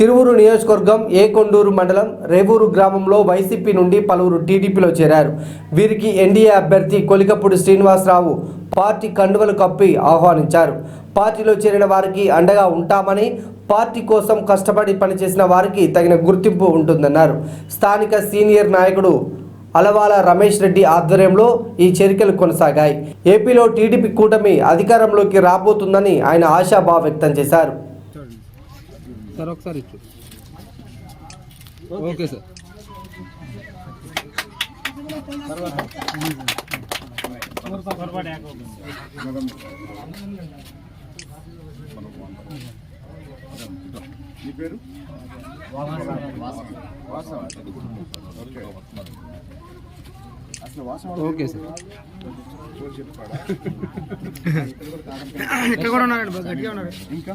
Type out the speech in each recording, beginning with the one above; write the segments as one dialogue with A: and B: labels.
A: తిరువురు నియోజకవర్గం ఏ కొండూరు మండలం రేవూరు గ్రామంలో వైసీపీ నుండి పలువురు టీడీపీలో చేరారు. వీరికి ఎన్డీఏ అభ్యర్థి కొలికప్పుడు శ్రీనివాసరావు పార్టీ కండువలు కప్పి ఆహ్వానించారు. పార్టీలో చేరిన వారికి అండగా ఉంటామని పార్టీ కోసం కష్టపడి పనిచేసిన వారికి తగిన గుర్తింపు ఉంటుందన్నారు. స్థానిక సీనియర్ నాయకుడు అలవాల రమేష్ రెడ్డి ఆధ్వర్యంలో ఈ చేరికలు కొనసాగాయి. ఏపీలో టీడీపీ కూటమి అధికారంలోకి రాబోతుందని ఆయన ఆశాభావ వ్యక్తం చేశారు.
B: సార్ ఒకసారి ఇచ్చు. ఓకే సార్
C: నీ పేరు ఓకే అసలు వాసవ
B: ఓకే సార్.
D: ఇక్కడ కూడా ఉన్నాడు గట్టిగా ఉన్నాడు
C: ఇంకో?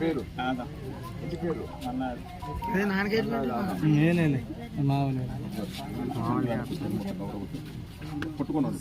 C: పేరు? పేరు
B: నేనే.
C: పట్టుకున్నాను